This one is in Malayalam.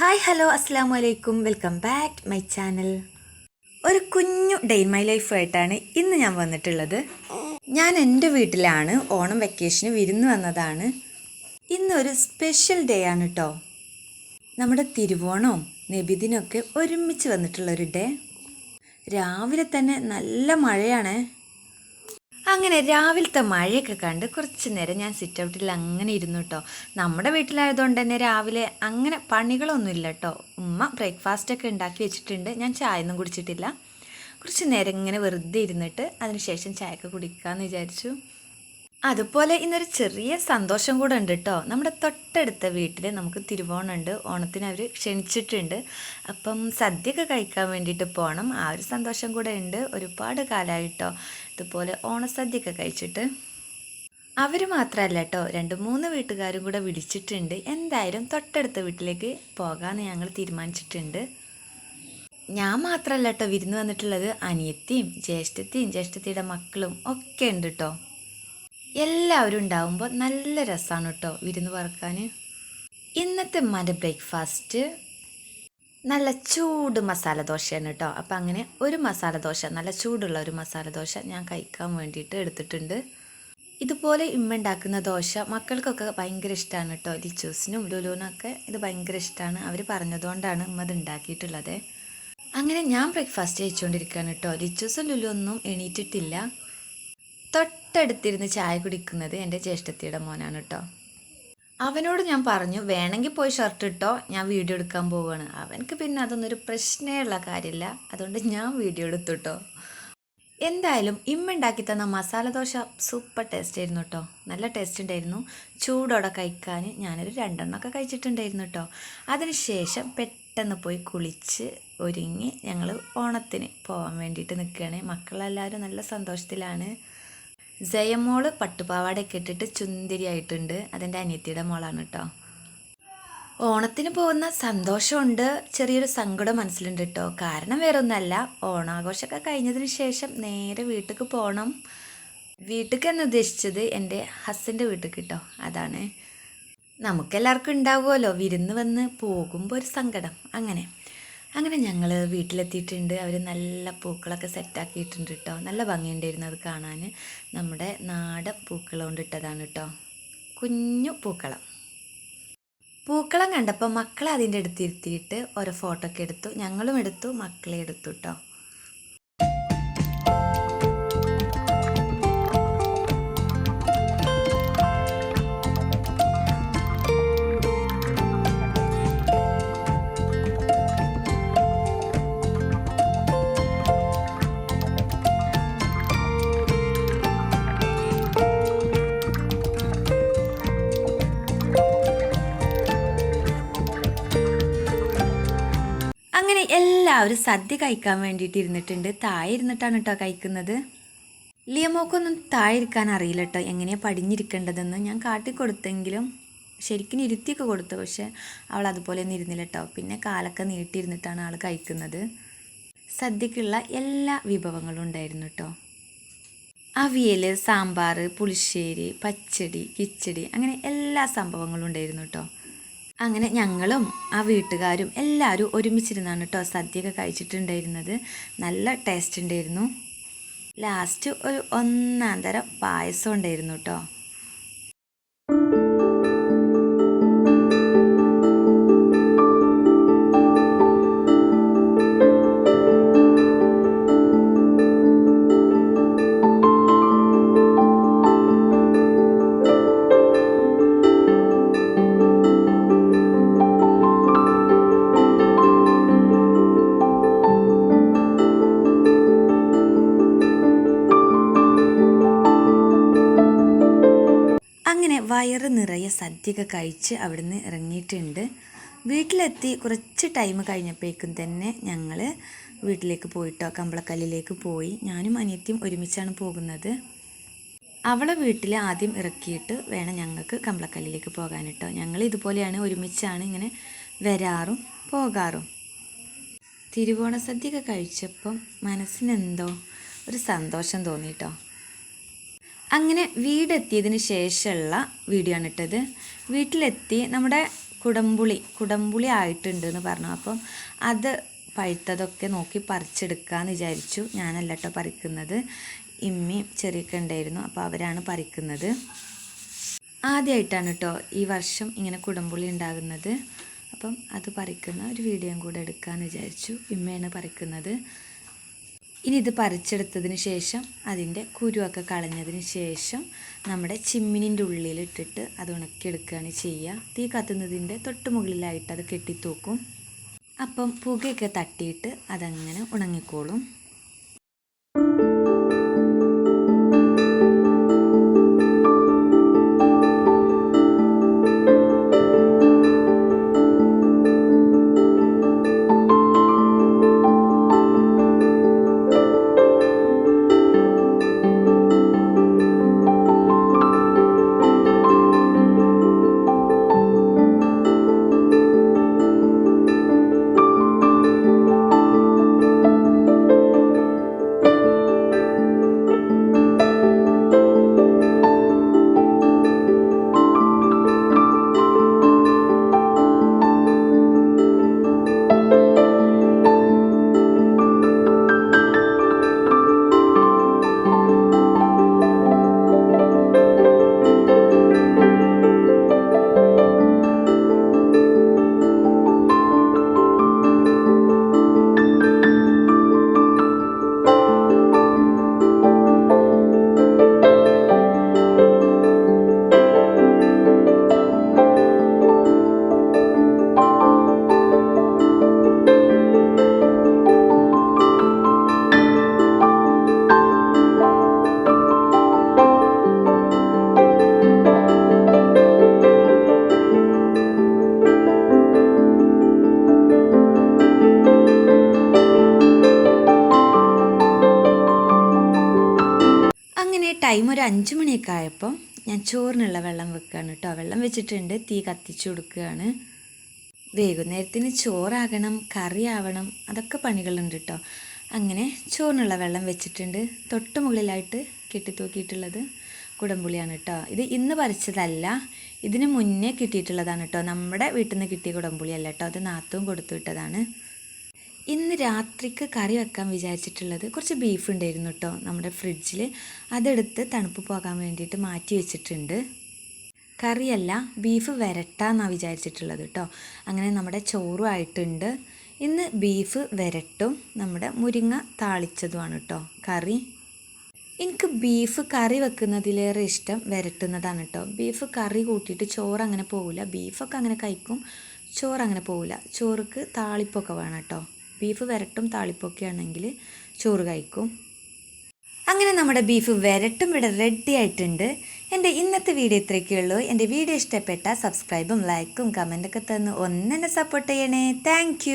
ഹായ് ഹലോ അസ്സാം വലൈക്കും വെൽക്കം ബാക്ക് മൈ ചാനൽ ഒരു കുഞ്ഞു ഡേ ഇൻ മൈ ലൈഫായിട്ടാണ് ഇന്ന് ഞാൻ വന്നിട്ടുള്ളത്. ഞാൻ എന്റെ വീട്ടിലാണ് ഓണം വെക്കേഷന് വിരുന്ന് വന്നതാണ്. ഇന്നൊരു സ്പെഷ്യൽ ഡേ ആണ് കേട്ടോ നമ്മുടെ തിരുവോണവും നബിദിനൊക്കെ ഒരുമിച്ച് വന്നിട്ടുള്ളൊരു ഡേ രാവിലെ തന്നെ നല്ല മഴയാണ്. അങ്ങനെ രാവിലത്തെ മഴയൊക്കെ കണ്ട് കുറച്ച് നേരം ഞാൻ സിറ്റ് ഔട്ടിൽ അങ്ങനെ ഇരുന്നു കേട്ടോ നമ്മുടെ വീട്ടിലായതുകൊണ്ട് തന്നെ രാവിലെ അങ്ങനെ പണികളൊന്നും ഇല്ല കേട്ടോ ഉമ്മ ബ്രേക്ക്ഫാസ്റ്റൊക്കെ ഉണ്ടാക്കി വെച്ചിട്ടുണ്ട്. ഞാൻ ചായ ഒന്നും കുടിച്ചിട്ടില്ല. കുറച്ച് നേരം ഇങ്ങനെ വെറുതെ ഇരുന്നിട്ട് അതിനുശേഷം ചായയൊക്കെ കുടിക്കാമെന്ന് വിചാരിച്ചു. അതുപോലെ ഇന്നൊരു ചെറിയ സന്തോഷം കൂടെ ഉണ്ട് കേട്ടോ നമ്മുടെ തൊട്ടടുത്ത വീട്ടിൽ നമുക്ക് തിരുവോണമുണ്ട് ഓണത്തിന് അവർ ക്ഷണിച്ചിട്ടുണ്ട്. അപ്പം സദ്യയൊക്കെ കഴിക്കാൻ വേണ്ടിയിട്ട് പോകണം ആ ഒരു സന്തോഷം കൂടെ ഉണ്ട്. ഒരുപാട് കാലമായിട്ടോ ഇതുപോലെ ഓണസദ്യയൊക്കെ കഴിച്ചിട്ട്. അവർ മാത്രമല്ല കേട്ടോ രണ്ട് മൂന്ന് വീട്ടുകാരും കൂടെ വിളിച്ചിട്ടുണ്ട്. എന്തായാലും തൊട്ടടുത്ത വീട്ടിലേക്ക് പോകാമെന്ന് ഞങ്ങൾ തീരുമാനിച്ചിട്ടുണ്ട്. ഞാൻ മാത്രമല്ല കേട്ടോ വിരുന്ന് വന്നിട്ടുള്ളത്. അനിയത്തിയും ജ്യേഷ്ഠത്തിയും ജ്യേഷ്ഠത്തിയുടെ മക്കളും ഒക്കെ ഉണ്ട് കേട്ടോ എല്ലാവരും ഉണ്ടാവുമ്പോൾ നല്ല രസമാണ് കേട്ടോ വിരുന്ന് പറക്കാൻ ഇന്നത്തെ ഉമ്മാന്റെ ബ്രേക്ക്ഫാസ്റ്റ് നല്ല ചൂട് മസാല ദോശയാണ് കേട്ടോ അപ്പം അങ്ങനെ ഒരു മസാല ദോശ നല്ല ചൂടുള്ള ഒരു മസാല ദോശ ഞാൻ കഴിക്കാൻ വേണ്ടിയിട്ട് എടുത്തിട്ടുണ്ട്. ഇതുപോലെ ഇമ്മ ഉണ്ടാക്കുന്ന ദോശ മക്കൾക്കൊക്കെ ഭയങ്കര ഇഷ്ടമാണ് കേട്ടോ ലിച്ചൂസിനും ലുലുവിനൊക്കെ ഇത് ഭയങ്കര ഇഷ്ടമാണ് അവർ പറഞ്ഞതുകൊണ്ടാണ് ഇമ്മ ഇത് ഉണ്ടാക്കിയിട്ടുള്ളത്. അങ്ങനെ ഞാൻ ബ്രേക്ക്ഫാസ്റ്റ് കഴിച്ചുകൊണ്ടിരിക്കുകയാണ് കേട്ടോ ലിച്ചൂസും ലുലു ഒന്നും എണീറ്റിട്ടില്ല. തൊട്ടടുത്തിരുന്ന് ചായ കുടിക്കുന്നത് എന്റെ ജ്യേഷ്ഠത്തിയുടെ മോനാണ് കേട്ടോ അവനോട് ഞാൻ പറഞ്ഞു വേണമെങ്കിൽ പോയി ഷർട്ട് ഇട്ടോ ഞാൻ വീഡിയോ എടുക്കാൻ പോവുകയാണ് അവനക്ക് പിന്നെ അതൊന്നൊരു പ്രശ്നമുള്ള കാര്യമില്ല അതുകൊണ്ട് ഞാൻ വീഡിയോ എടുത്തു കേട്ടോ എന്തായാലും ഇമ്മ ഉണ്ടാക്കി തന്ന മസാല ദോശ സൂപ്പർ ടേസ്റ്റ് ആയിരുന്നു കേട്ടോ നല്ല ടേസ്റ്റ് ഉണ്ടായിരുന്നു. ചൂടോടെ കഴിക്കാൻ ഞാനൊരു രണ്ടെണ്ണമൊക്കെ കഴിച്ചിട്ടുണ്ടായിരുന്നു കേട്ടോ അതിനുശേഷം പെട്ടെന്ന് പോയി കുളിച്ച് ഒരുങ്ങി ഞങ്ങൾ ഓണത്തിന് പോകാൻ വേണ്ടിയിട്ട് നിൽക്കുകയാണ് മക്കളെല്ലാവരും നല്ല സന്തോഷത്തിലാണ്. ജയമോൾ പട്ടുപാവാടയൊക്കെ ഇട്ടിട്ട് ചുന്തിരിയായിട്ടുണ്ട്. അതെന്റെ അനിയത്തിയുടെ മോളാണ് കേട്ടോ ഓണത്തിന് പോകുന്ന സന്തോഷമുണ്ട്. ചെറിയൊരു സങ്കടം മനസ്സിലുണ്ട് കേട്ടോ കാരണം വേറെ ഒന്നല്ല ഓണാഘോഷമൊക്കെ കഴിഞ്ഞതിന് ശേഷം നേരെ വീട്ടിലേക്ക് പോകണം വീട്ടിലേക്ക് എന്ന് ഉദ്ദേശിച്ചത് എന്റെ ഹസ്സിന്റെ വീട്ടിൽ കേട്ടോ അതാണ്. നമുക്കെല്ലാവർക്കും ഉണ്ടാവുമല്ലോ. വിരുന്ന് വന്ന് പോകുമ്പോൾ ഒരു സങ്കടം. അങ്ങനെ. അങ്ങനെ ഞങ്ങൾ വീട്ടിലെത്തിയിട്ടുണ്ട്. അവർ നല്ല പൂക്കളൊക്കെ സെറ്റാക്കിയിട്ടുണ്ട് കേട്ടോ നല്ല ഭംഗിയുണ്ടായിരുന്നു അത് കാണാൻ നമ്മുടെ നാടൻ പൂക്കളം കൊണ്ട് ഇട്ടതാണ് കേട്ടോ കുഞ്ഞു പൂക്കളം. പൂക്കളം കണ്ടപ്പോൾ മക്കളെ അതിന്റെ അടുത്തിരുത്തിയിട്ട് ഓരോ ഫോട്ടോ ഒക്കെ എടുത്തു. ഞങ്ങളും എടുത്തു മക്കളെ എടുത്തു കേട്ടോ അങ്ങനെ എല്ലാവരും സദ്യ കഴിക്കാൻ വേണ്ടിയിട്ട് ഇരുന്നിട്ടുണ്ട്. താഴെ ഇരുന്നിട്ടാണ് കേട്ടോ കഴിക്കുന്നത്. ലിയമോക്കൊന്നും താഴെ ഇരിക്കാൻ അറിയില്ല കേട്ടോ. എങ്ങനെയാണ് പടിഞ്ഞിരിക്കേണ്ടതെന്ന് ഞാൻ കാട്ടി കൊടുത്തെങ്കിലും ശരിക്കും ഇരുത്തിയൊക്കെ കൊടുത്തു. പക്ഷെ അവൾ അതുപോലെ ഒന്നും ഇരുന്നില്ല കേട്ടോ. പിന്നെ കാലൊക്കെ നീട്ടിയിരുന്നിട്ടാണ് ആൾ കഴിക്കുന്നത്. സദ്യക്കുള്ള എല്ലാ വിഭവങ്ങളും ഉണ്ടായിരുന്നു കേട്ടോ. അവിയൽ സാമ്പാർ പുളിശ്ശേരി പച്ചടി കിച്ചടി അങ്ങനെ എല്ലാ സംഭവങ്ങളും ഉണ്ടായിരുന്നു കേട്ടോ. അങ്ങനെ ഞങ്ങളും ആ വീട്ടുകാരും എല്ലാവരും ഒരുമിച്ചിരുന്നാണ് കേട്ടോ സദ്യയൊക്കെ കഴിച്ചിട്ടുണ്ടായിരുന്നത്. നല്ല ടേസ്റ്റ് ഉണ്ടായിരുന്നു. ലാസ്റ്റ് ഒരു ഒന്നാം തരം പായസം ഉണ്ടായിരുന്നു കേട്ടോ അങ്ങനെ വയറ് നിറയെ സദ്യയൊക്കെ കഴിച്ച് അവിടുന്ന് ഇറങ്ങിയിട്ടുണ്ട്. വീട്ടിലെത്തി കുറച്ച് ടൈം കഴിഞ്ഞപ്പോഴേക്കും തന്നെ ഞങ്ങൾ വീട്ടിലേക്ക് പോയിട്ടോ കമ്പളക്കല്ലിലേക്ക് പോയി. ഞാനും അനിയത്തിയും ഒരുമിച്ചാണ് പോകുന്നത്. അവളെ വീട്ടിൽ ആദ്യം ഇറക്കിയിട്ട് വേണം ഞങ്ങൾക്ക് കമ്പളക്കല്ലിലേക്ക് പോകാൻ കേട്ടോ ഞങ്ങൾ ഇതുപോലെയാണ് ഒരുമിച്ചാണ് ഇങ്ങനെ വരാറും പോകാറും. തിരുവോണ സദ്യയൊക്കെ കഴിച്ചപ്പം മനസ്സിനെന്തോ ഒരു സന്തോഷം തോന്നിട്ടോ അങ്ങനെ വീടെത്തിയതിന് ശേഷമുള്ള വീഡിയോ ആണ് ഇട്ടത്. വീട്ടിലെത്തി നമ്മുടെ കുടംപുളി കുടംപുളി ആയിട്ടുണ്ട് എന്ന് പറഞ്ഞു. അപ്പം അത് പഴുത്തതൊക്കെ നോക്കി പറിച്ചെടുക്കാമെന്ന് വിചാരിച്ചു. ഞാനല്ല കേട്ടോ പറിക്കുന്നത്. ഇമ്മി ചെറിയൊക്കെ ഉണ്ടായിരുന്നു. അപ്പോൾ അവരാണ് പറിക്കുന്നത്. ആദ്യമായിട്ടാണ് കേട്ടോ ഈ വർഷം ഇങ്ങനെ കുടംപുളി ഉണ്ടാകുന്നത്. അപ്പം അത് പറിക്കുന്ന ഒരു വീഡിയോയും കൂടെ എടുക്കാമെന്ന് വിചാരിച്ചു. ഇമ്മയാണ് പറിക്കുന്നത്. ഇനി ഇത് പറിച്ചെടുത്തതിന് ശേഷം അതിന്റെ കുരുവൊക്കെ കളഞ്ഞതിന് ശേഷം നമ്മുടെ ചിമ്മിനിന്റെ ഉള്ളിലിട്ടിട്ട് അത് ഉണക്കിയെടുക്കുകയാണ് ചെയ്യുക. തീ കത്തുന്നതിന്റെ തൊട്ട് മുകളിലായിട്ട് അത് കെട്ടിത്തൂക്കും. അപ്പം പുകയൊക്കെ തട്ടിയിട്ട് അതങ്ങനെ ഉണങ്ങിക്കോളും. ടൈം ഒരു അഞ്ച് മണിയൊക്കെ ആയപ്പോൾ ഞാൻ ചോറിനുള്ള വെള്ളം വെക്കുകയാണ് കേട്ടോ വെള്ളം വെച്ചിട്ടുണ്ട് തീ കത്തിച്ചു കൊടുക്കുകയാണ്. വൈകുന്നേരത്തിന് ചോറാകണം കറി ആവണം അതൊക്കെ പണികളുണ്ട് കേട്ടോ അങ്ങനെ ചോറിനുള്ള വെള്ളം വെച്ചിട്ടുണ്ട്. തൊട്ട് മുകളിലായിട്ട് കെട്ടിത്തൂക്കിയിട്ടുള്ളത് കുടംപുളിയാണ് കേട്ടോ ഇത് ഇന്ന് പറിച്ചതല്ല ഇതിന് മുന്നേ കിട്ടിയിട്ടുള്ളതാണ് കേട്ടോ നമ്മുടെ വീട്ടിൽ നിന്ന് കിട്ടിയ കുടംപുളിയല്ല കേട്ടോ അത് നാത്തും കൊടുത്തു വിട്ടതാണ്. ഇന്ന് രാത്രിക്ക് കറി വെക്കാൻ വിചാരിച്ചിട്ടുള്ളത് കുറച്ച് ബീഫ് ഉണ്ടായിരുന്നു കേട്ടോ നമ്മുടെ ഫ്രിഡ്ജിൽ അതെടുത്ത് തണുപ്പ് പോകാൻ വേണ്ടിയിട്ട് മാറ്റി വെച്ചിട്ടുണ്ട്. കറിയല്ല ബീഫ് വരട്ടാന്നാണ് വിചാരിച്ചിട്ടുള്ളത് കേട്ടോ അങ്ങനെ നമ്മുടെ ചോറും ആയിട്ടുണ്ട്. ഇന്ന് ബീഫ് വരട്ടും. നമ്മുടെ മുരിങ്ങ താളിച്ചതുമാണ് കേട്ടോ കറി. എനിക്ക് ബീഫ് കറി വെക്കുന്നതിലേറെ ഇഷ്ടം വരട്ടുന്നതാണ് കേട്ടോ ബീഫ് കറി കൂട്ടിയിട്ട് ചോറ് അങ്ങനെ പോകില്ല ബീഫൊക്കെ അങ്ങനെ കഴിക്കും. ചോറ് അങ്ങനെ പോകില്ല ചോറുക്ക് താളിപ്പൊക്കെ വേണം കേട്ടോ ബീഫ് വരട്ടും താളിപ്പൊക്കെ ആണെങ്കിൽ ചോറ് കഴിക്കും. അങ്ങനെ നമ്മുടെ ബീഫ് വരട്ടും ഇവിടെ റെഡി ആയിട്ടുണ്ട്. എന്റെ ഇന്നത്തെ വീഡിയോ ഇത്രയൊക്കെ ഉള്ളൂ. എന്റെ വീഡിയോ ഇഷ്ടപ്പെട്ട സബ്സ്ക്രൈബും ലൈക്കും കമന്റൊക്കെ തന്ന് ഒന്നെന്നെ സപ്പോർട്ട് ചെയ്യണേ. താങ്ക്